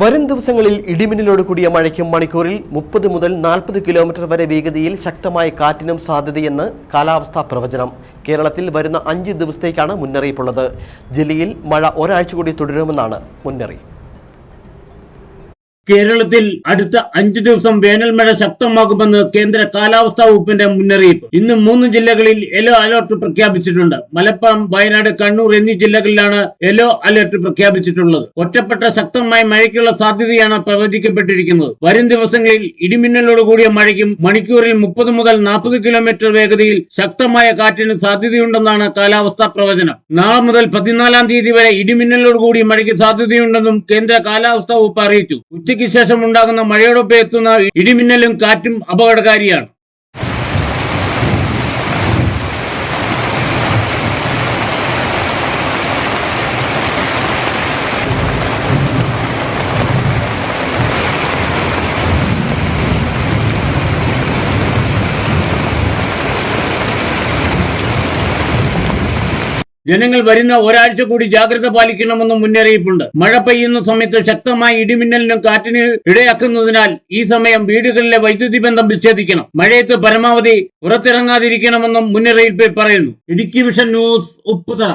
വരും ദിവസങ്ങളിൽ ഇടിമിന്നലോട് കൂടിയ മഴയ്ക്കും മണിക്കൂറിൽ മുപ്പത് മുതൽ നാൽപ്പത് കിലോമീറ്റർ വരെ വേഗതയിൽ ശക്തമായ കാറ്റിനും സാധ്യതയെന്ന് കാലാവസ്ഥാ പ്രവചനം. കേരളത്തിൽ വരുന്ന അഞ്ച് ദിവസത്തേക്കാണ് മുന്നറിയിപ്പുള്ളത്. ജില്ലയിൽ മഴ ഒരാഴ്ച കൂടി തുടരുമെന്നാണ് മുന്നറിയിപ്പ്. കേരളത്തിൽ അടുത്ത അഞ്ചു ദിവസം വേനൽ മഴ ശക്തമാകുമെന്ന് കേന്ദ്ര കാലാവസ്ഥാ വകുപ്പിന്റെ മുന്നറിയിപ്പ്. ഇന്ന് മൂന്ന് ജില്ലകളിൽ യെല്ലോ അലർട്ട് പ്രഖ്യാപിച്ചിട്ടുണ്ട്. മലപ്പുറം വയനാട് കണ്ണൂർ എന്നീ ജില്ലകളിലാണ് യെല്ലോ അലർട്ട് പ്രഖ്യാപിച്ചിട്ടുള്ളത്. ഒറ്റപ്പെട്ട ശക്തമായ മഴയ്ക്കുള്ള സാധ്യതയാണ് പ്രവചിക്കപ്പെട്ടിരിക്കുന്നത്. വരും ദിവസങ്ങളിൽ ഇടിമിന്നലോട് കൂടിയ മഴയ്ക്കും മണിക്കൂറിൽ മുപ്പത് മുതൽ നാൽപ്പത് കിലോമീറ്റർ വേഗതയിൽ ശക്തമായ കാറ്റിന് സാധ്യതയുണ്ടെന്നാണ് കാലാവസ്ഥാ പ്രവചനം. നാളെ മുതൽ പതിനാലാം തീയതി വരെ ഇടിമിന്നലോട് കൂടിയ മഴയ്ക്ക് സാധ്യതയുണ്ടെന്നും കേന്ദ്ര കാലാവസ്ഥാ വകുപ്പ് അറിയിച്ചു. ഉച്ചയ്ക്ക് ശേഷം ഉണ്ടാകുന്ന മഴയോടൊപ്പം എത്തുന്ന ഇടിമിന്നലും കാറ്റും അപകടകാരിയാണ്. ജനങ്ങൾ വരുന്ന ഒരാഴ്ച കൂടി ജാഗ്രത പാലിക്കണമെന്നും മുന്നറിയിപ്പുണ്ട്. മഴ പെയ്യുന്ന സമയത്ത് ശക്തമായ ഇടിമിന്നലിനും കാറ്റിന് ഇടയാക്കുന്നതിനാൽ ഈ സമയം വീടുകളിലെ വൈദ്യുതി ബന്ധം വിച്ഛേദിക്കണം. മഴയത്ത് പരമാവധി പുറത്തിറങ്ങാതിരിക്കണമെന്നും മുന്നറിയിപ്പിൽ പറയുന്നു. Idukki vision news Upputhara.